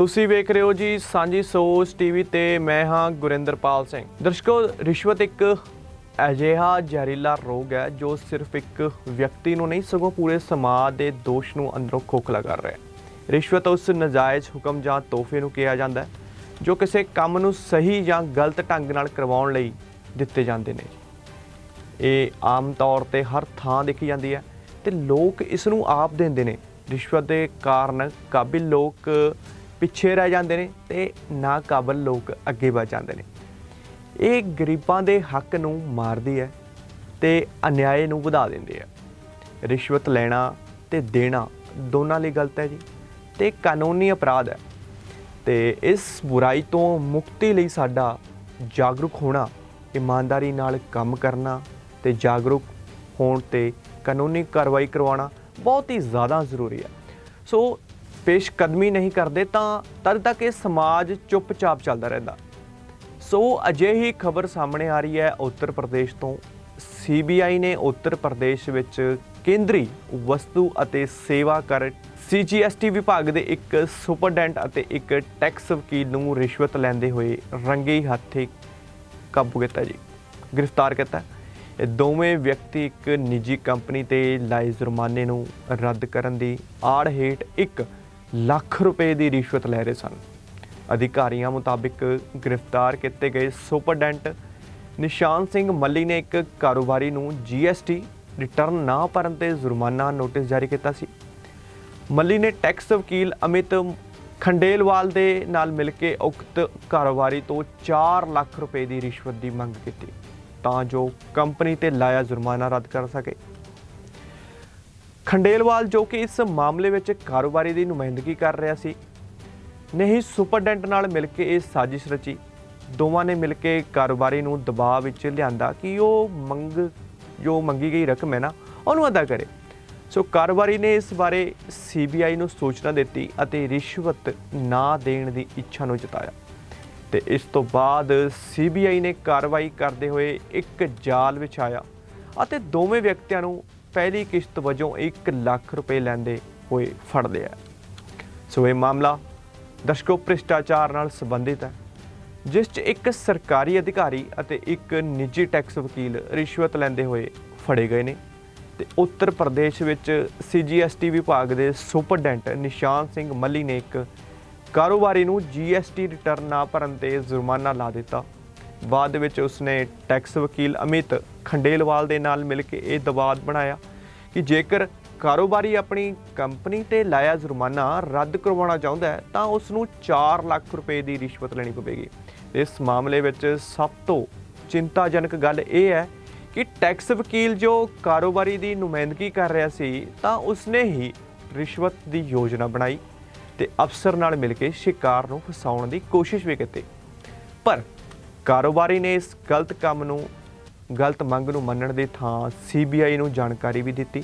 ਤੁਸੀਂ ਵੇਖ ਰਹੇ ਹੋ ਜੀ ਸਾਂਝੀ ਸੋਚ ਟੀਵੀ ਤੇ ਮੈਂ ਹਾਂ ਗੁਰਿੰਦਰਪਾਲ ਸਿੰਘ। ਦਰਸ਼ਕੋ, ਰਿਸ਼ਵਤ ਇੱਕ ਅਜਿਹਾ ਜ਼ਹਿਰੀਲਾ ਰੋਗ ਹੈ ਜੋ ਸਿਰਫ ਇੱਕ ਵਿਅਕਤੀ ਨੂੰ ਨਹੀਂ, ਸਗੋਂ ਪੂਰੇ ਸਮਾਜ ਦੇ ਦੋਸ਼ ਨੂੰ ਅੰਦਰੋਂ ਖੋਖਲਾ ਕਰ ਰਿਹਾ ਹੈ। ਰਿਸ਼ਵਤ ਉਸ ਨਜਾਇਜ਼ ਹੁਕਮ ਜਾਂ ਤੋਹਫੇ ਨੂੰ ਕਿਹਾ ਜਾਂਦਾ ਹੈ, ਜੋ ਕਿਸੇ ਕੰਮ ਨੂੰ ਸਹੀ ਜਾਂ ਗਲਤ ਢੰਗ ਨਾਲ ਕਰਵਾਉਣ ਲਈ ਦਿੱਤੇ ਜਾਂਦੇ ਨੇ ਇਹ ਆਮ ਤੌਰ ਤੇ ਹਰ ਥਾਂ ਦੇਖੀ ਜਾਂਦੀ ਹੈ ਤੇ ਲੋਕ ਇਸ ਨੂੰ ਆਪ ਦਿੰਦੇ ਨੇ। ਰਿਸ਼ਵਤ ਦੇ ਕਾਰਨ ਕਾਬਿਲ ਲੋਕ ਪਿੱਛੇ ਰਹਿ ਜਾਂਦੇ ਨੇ ਤੇ ਨਾ ਕਾਬਲ ਲੋਕ ਅੱਗੇ ਵੱਧ ਜਾਂਦੇ ਨੇ। ਇਹ ਗਰੀਬਾਂ ਦੇ ਹੱਕ ਨੂੰ ਮਾਰਦੀ ਹੈ ਤੇ ਅਨਿਆਏ ਨੂੰ ਵਧਾ ਦਿੰਦੀ ਹੈ। ਰਿਸ਼ਵਤ ਲੈਣਾ ਤੇ ਦੇਣਾ ਦੋਨਾਂ ਲਈ ਗਲਤ ਹੈ ਜੀ ਤੇ ਕਾਨੂੰਨੀ ਅਪਰਾਧ ਹੈ। ਤੇ ਇਸ ਬੁਰਾਈ ਤੋਂ ਮੁਕਤੀ ਲਈ ਸਾਡਾ ਜਾਗਰੂਕ ਹੋਣਾ, ਇਮਾਨਦਾਰੀ ਨਾਲ ਕੰਮ ਕਰਨਾ ਤੇ ਜਾਗਰੂਕ ਹੋਣ ਤੇ ਕਾਨੂੰਨੀ ਕਾਰਵਾਈ ਕਰਵਾਉਣਾ ਬਹੁਤ ਹੀ ਜ਼ਿਆਦਾ ਜ਼ਰੂਰੀ ਹੈ। ਸੋ ਪੇਸ਼ਕਦਮੀ ਨਹੀਂ ਕਰਦੇ ਤਾਂ ਤਦ ਤੱਕ ਇਹ ਸਮਾਜ ਚੁੱਪਚਾਪ ਚੱਲਦਾ ਰਹਿੰਦਾ। ਸੋ ਅਜਿਹੀ ਖਬਰ ਸਾਹਮਣੇ ਆ ਰਹੀ ਹੈ ਉੱਤਰ ਪ੍ਰਦੇਸ਼ ਤੋਂ। ਸੀਬੀਆਈ ਨੇ ਉੱਤਰ ਪ੍ਰਦੇਸ਼ ਵਿੱਚ ਕੇਂਦਰੀ ਵਸਤੂ ਅਤੇ ਸੇਵਾ ਕਰ ਸੀਜੀਐਸਟੀ ਵਿਭਾਗ ਦੇ ਇੱਕ ਸੁਪਰਡੈਂਟ ਅਤੇ ਇੱਕ ਟੈਕਸ ਵਕੀਲ ਨੂੰ ਰਿਸ਼ਵਤ ਲੈਂਦੇ ਹੋਏ ਰੰਗੇ ਹੱਥੀ ਕਾਬੂ ਕੀਤਾ ਜੀ। ਗ੍ਰਿਫਤਾਰ ਕੀਤਾ। ਇਹ ਦੋਵੇਂ ਵਿਅਕਤੀ ਇੱਕ ਨਿੱਜੀ ਕੰਪਨੀ ਤੇ ਲਾਏ ਜੁਰਮਾਨੇ ਨੂੰ ਰੱਦ ਕਰਨ ਦੀ ਆੜ ਹੇਠ ਇੱਕ ਲੱਖ ਰੁਪਏ ਦੀ ਰਿਸ਼ਵਤ ਲੈ ਰਹੇ ਸਨ। ਅਧਿਕਾਰੀਆਂ ਮੁਤਾਬਿਕ ਗ੍ਰਿਫਤਾਰ ਕੀਤੇ ਗਏ ਸੁਪਰਡੈਂਟ ਨਿਸ਼ਾਨ ਸਿੰਘ ਮੱਲੀ ਨੇ ਇੱਕ ਕਾਰੋਬਾਰੀ ਨੂੰ ਜੀਐਸਟੀ ਰਿਟਰਨ ਨਾ ਭਰਨ ਤੇ ਜੁਰਮਾਨਾ ਨੋਟਿਸ ਜਾਰੀ ਕੀਤਾ ਸੀ। ਮੱਲੀ ਨੇ ਟੈਕਸ ਵਕੀਲ ਅਮਿਤ ਖੰਡੇਲਵਾਲ ਦੇ ਨਾਲ ਮਿਲ ਕੇ ਉਕਤ ਕਾਰੋਬਾਰੀ ਤੋਂ 4 ਲੱਖ ਰੁਪਏ ਦੀ ਰਿਸ਼ਵਤ ਦੀ ਮੰਗ ਕੀਤੀ, ਤਾਂ ਜੋ ਕੰਪਨੀ ਤੇ ਲਾਇਆ ਜੁਰਮਾਨਾ ਰੱਦ ਕਰ ਸਕੇ। ਖੰਡੇਲਵਾਲ ਜੋ ਕਿ ਇਸ ਮਾਮਲੇ ਵਿੱਚ ਕਾਰੋਬਾਰੀ ਦੀ ਨੁਮਾਇੰਦਗੀ ਕਰ ਰਿਹਾ ਸੀ। ਨਹੀਂ, ਸੁਪਰਡੈਂਟ ਨਾਲ ਮਿਲ ਕੇ ਇਹ ਸਾਜ਼ਿਸ਼ ਰਚੀ। ਦੋਵਾਂ ਨੇ ਮਿਲ ਕੇ ਕਾਰੋਬਾਰੀ ਨੂੰ ਦਬਾਅ ਵਿੱਚ ਲਿਆਂਦਾ ਕਿ ਉਹ ਮੰਗ, ਜੋ ਮੰਗੀ ਗਈ ਰਕਮ ਹੈ ਨਾ, ਉਹਨੂੰ ਅਦਾ ਕਰੇ। ਸੋ ਕਾਰੋਬਾਰੀ ਨੇ ਇਸ ਬਾਰੇ ਸੀਬੀਆਈ ਨੂੰ ਸੂਚਨਾ ਦਿੱਤੀ ਅਤੇ ਰਿਸ਼ਵਤ ਨਾ ਦੇਣ ਦੀ ਇੱਛਾ ਨੂੰ ਜਤਾਇਆ। ਤੇ ਇਸ ਤੋਂ ਬਾਅਦ ਸੀਬੀਆਈ ਨੇ ਕਾਰਵਾਈ ਕਰਦੇ ਹੋਏ ਇੱਕ ਜਾਲ ਵਿਛਾਇਆ ਅਤੇ ਦੋਵੇਂ ਵਿਅਕਤੀਆਂ ਨੂੰ ਪਹਿਲੀ ਕਿਸ਼ਤ ਵਜੋਂ 1 ਲੱਖ ਰੁਪਏ ਲੈਂਦੇ ਹੋਏ ਫੜ ਲਿਆ ਸੋ ਇਹ ਮਾਮਲਾ ਦਰਸ਼ਕੋ ਭ੍ਰਿਸ਼ਟਾਚਾਰ ਨਾਲ ਸੰਬੰਧਿਤ ਹੈ, ਜਿਸ 'ਚ ਇੱਕ ਸਰਕਾਰੀ ਅਧਿਕਾਰੀ ਅਤੇ ਇੱਕ ਨਿੱਜੀ ਟੈਕਸ ਵਕੀਲ ਰਿਸ਼ਵਤ ਲੈਂਦੇ ਹੋਏ ਫੜੇ ਗਏ ਨੇ ਤੇ ਉੱਤਰ ਪ੍ਰਦੇਸ਼ ਵਿੱਚ ਸੀਜੀਐਸਟੀ ਵਿਭਾਗ ਦੇ ਸੁਪਰਡੈਂਟ ਨਿਸ਼ਾਨ ਸਿੰਘ ਮੱਲੀ ਨੇ ਇੱਕ ਕਾਰੋਬਾਰੀ ਨੂੰ ਜੀਐਸਟੀ ਰਿਟਰਨ ਨਾ ਭਰਨ ਤੇ ਜੁਰਮਾਨਾ ਲਾ ਦਿੱਤਾ। ਬਾਅਦ ਵਿੱਚ ਉਸਨੇ ਟੈਕਸ ਵਕੀਲ ਅਮਿਤ ਖੰਡੇਲਵਾਲ ਦੇ ਨਾਲ ਮਿਲ ਕੇ ਇਹ ਦਬਾਅ ਬਣਾਇਆ ਕਿ ਜੇਕਰ ਕਾਰੋਬਾਰੀ ਆਪਣੀ ਕੰਪਨੀ ਤੇ ਲਾਇਆ ਜੁਰਮਾਨਾ ਰੱਦ ਕਰਵਾਉਣਾ ਚਾਹੁੰਦਾ ਹੈ, ਤਾਂ ਉਸ ਨੂੰ 4 ਲੱਖ ਰੁਪਏ ਦੀ ਰਿਸ਼ਵਤ ਲੈਣੀ ਪਵੇਗੀ। ਇਸ ਮਾਮਲੇ ਵਿੱਚ ਸਭ ਤੋਂ ਚਿੰਤਾਜਨਕ ਗੱਲ ਇਹ ਹੈ ਕਿ ਟੈਕਸ ਵਕੀਲ ਜੋ ਕਾਰੋਬਾਰੀ ਦੀ ਨੁਮਾਇੰਦਗੀ ਕਰ ਰਿਹਾ ਸੀ, ਤਾਂ ਉਸਨੇ ਹੀ ਰਿਸ਼ਵਤ ਦੀ ਯੋਜਨਾ ਬਣਾਈ ਤੇ ਅਫਸਰ ਨਾਲ ਮਿਲ ਕੇ ਸ਼ਿਕਾਰ ਨੂੰ ਫਸਾਉਣ ਦੀ ਕੋਸ਼ਿਸ਼ ਵੀ ਕੀਤੀ। ਪਰ ਕਾਰੋਬਾਰੀ ਨੇ ਇਸ ਗਲਤ ਕੰਮ ਨੂੰ, ਗਲਤ ਮੰਗ ਨੂੰ ਮੰਨਣ ਦੀ ਥਾਂ ਸੀਬੀਆਈ ਨੂੰ ਜਾਣਕਾਰੀ ਵੀ ਦਿੱਤੀ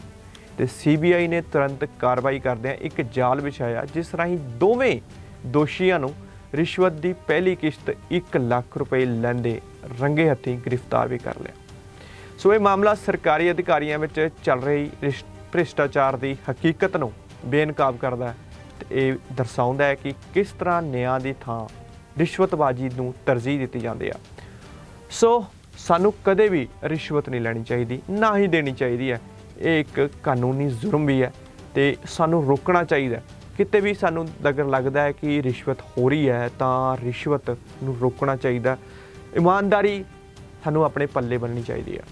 ਤੇ ਸੀਬੀਆਈ ਨੇ ਤੁਰੰਤ ਕਾਰਵਾਈ ਕਰਦਿਆਂ ਇੱਕ ਜਾਲ ਵਿਛਾਇਆ, ਜਿਸ ਰਾਹੀਂ ਦੋਵੇਂ ਦੋਸ਼ੀਆਂ ਨੂੰ ਰਿਸ਼ਵਤ ਦੀ ਪਹਿਲੀ ਕਿਸ਼ਤ 1 ਲੱਖ ਰੁਪਏ ਲੈਂਦੇ ਰੰਗੇ ਹੱਥੀਂ ਗ੍ਰਿਫਤਾਰ ਵੀ ਕਰ ਲਿਆ। ਸੋ ਇਹ ਮਾਮਲਾ ਸਰਕਾਰੀ ਅਧਿਕਾਰੀਆਂ ਵਿੱਚ ਚੱਲ ਰਹੀ ਰਿਸ਼- ਭ੍ਰਿਸ਼ਟਾਚਾਰ ਦੀ ਹਕੀਕਤ ਨੂੰ ਬੇਨਕਾਬ ਕਰਦਾ ਹੈ ਤੇ ਇਹ ਦਰਸਾਉਂਦਾ ਹੈ ਕਿ ਕਿਸ ਤਰ੍ਹਾਂ ਨਿਆਂ ਦੀ ਥਾਂ ਰਿਸ਼ਵਤਬਾਜ਼ੀ ਨੂੰ ਤਰਜੀਹ ਦਿੱਤੀ ਜਾਂਦੇ ਆ। ਸੋ ਸਾਨੂੰ ਕਦੇ ਵੀ ਰਿਸ਼ਵਤ ਨਹੀਂ ਲੈਣੀ ਚਾਹੀਦੀ, ਨਾ ਹੀ ਦੇਣੀ ਚਾਹੀਦੀ ਹੈ। ਇਹ ਇੱਕ ਕਾਨੂੰਨੀ ਜ਼ੁਰਮ ਵੀ ਹੈ ਤੇ ਸਾਨੂੰ ਰੋਕਣਾ ਚਾਹੀਦਾ ਕਿਤੇ ਵੀ ਸਾਨੂੰ ਅਗਰ ਲੱਗਦਾ ਹੈ ਕਿ ਰਿਸ਼ਵਤ ਹੋ ਰਹੀ ਹੈ, ਤਾਂ ਰਿਸ਼ਵਤ ਨੂੰ ਰੋਕਣਾ ਚਾਹੀਦਾ ਇਮਾਨਦਾਰੀ ਸਾਨੂੰ ਆਪਣੇ ਪੱਲੇ ਬੰਨਣੀ ਚਾਹੀਦੀ ਹੈ।